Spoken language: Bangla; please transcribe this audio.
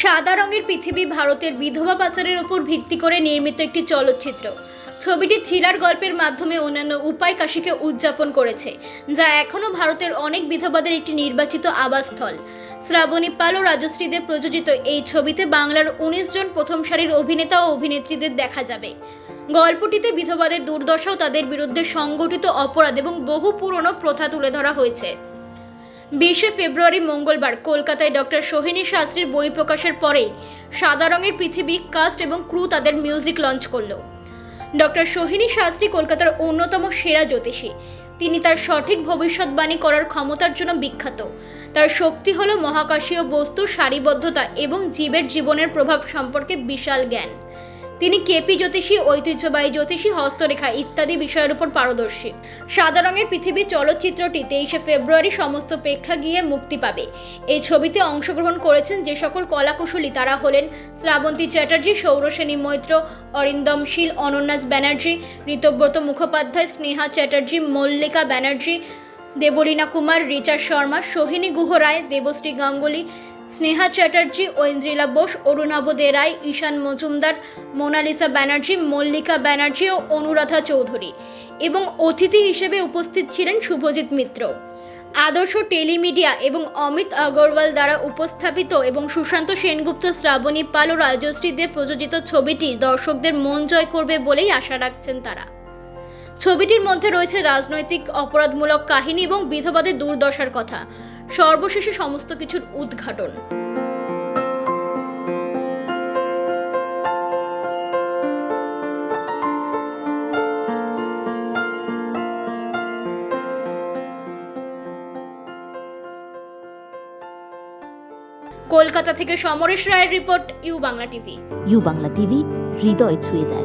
সাদা রঙের পৃথিবী ভারতের বিধবা পাচারের উপর ভিত্তি করে নির্মিত একটি চলচ্চিত্র। ছবিটি থ্রিলার গল্পের মাধ্যমে অন্যান্য উপায় কাশিকে উদযাপন করেছে, যা এখনও ভারতের অনেক বিধবাদের একটি নির্বাচিত আবাসস্থল। শ্রাবণী পাল ও রাজশ্রীদের প্রযোজিত এই ছবিতে বাংলার উনিশ জন প্রথম সারির অভিনেতা ও অভিনেত্রীদের দেখা যাবে। গল্পটিতে বিধবাদের দুর্দশা ও তাদের বিরুদ্ধে সংগঠিত অপরাধ এবং বহু পুরনো প্রথা তুলে ধরা হয়েছে। বিশে ফেব্রুয়ারি মঙ্গলবার কলকাতায় ডক্টর সোহিনী শাস্ত্রীর বই প্রকাশের পরেই সাদা রঙের পৃথিবী, কাস্ট এবং ক্রু তাদের মিউজিক লঞ্চ করল। ডক্টর সোহিনী শাস্ত্রী কলকাতার অন্যতম সেরা জ্যোতিষী। তিনি তার সঠিক ভবিষ্যৎবাণী করার ক্ষমতার জন্য বিখ্যাত। তার শক্তি হলো মহাকাশীয় বস্তুর সারিবদ্ধতা এবং জীবের জীবনের প্রভাব সম্পর্কে বিশাল জ্ঞান। তিনি কেপি জ্যোতিষী, ঐতিহ্যবাহী জ্যোতিষী, হস্তরেখা ইত্যাদি বিষয়ের উপর পারদর্শী। সাদা রঙের পৃথিবী চলচ্চিত্রটি তেইশে ফেব্রুয়ারি সমস্ত প্রেক্ষাগৃহে মুক্তি পাবে। এই ছবিতে অংশগ্রহণ করেছেন যে সকল কলাকুশলী, তারা হলেন শ্রাবন্তী চ্যাটার্জি সৌরসেনী মৈত্র, অরিন্দম শীল, অনন্যাস ব্যানার্জি, ঋতব্রত মুখোপাধ্যায়, স্নেহা চ্যাটার্জি, মল্লিকা ব্যানার্জি, দেবলীনা কুমার রিচা শর্মা, সোহিনী গুহ রায়, দেবশ্রী গাঙ্গুলি স্নেহা চ্যাটার্জি ঐন্দ্রিলা বোস, অরুণাভ দে রায় ঈশান মজুমদার, মোনালিসা ব্যানার্জি, মল্লিকা ব্যানার্জি ও অনুরাধা চৌধুরী এবং অতিথি হিসেবে উপস্থিত ছিলেন শুভজিৎ মিত্র। আদর্শ টেলিমিডিয়া এবং অমিত আগরওয়াল দ্বারা উপস্থাপিত এবং সুশান্ত সেনগুপ্ত শ্রাবণী পাল ও রাজশ্রীদের প্রযোজিত ছবিটি দর্শকদের মন জয় করবে বলেই আশা রাখছেন তারা। ছবিটির মধ্যে রয়েছে রাজনৈতিক অপরাধমূলক কাহিনী এবং বিধবাদের দুর্দশার কথা। সর্বশেষে সমস্ত কিছুর উদ্ঘাটন। কলকাতা থেকে সমরেশ রায়ের report, U Bangla TV. U Bangla TV, হৃদয় ছুঁয়ে যায়।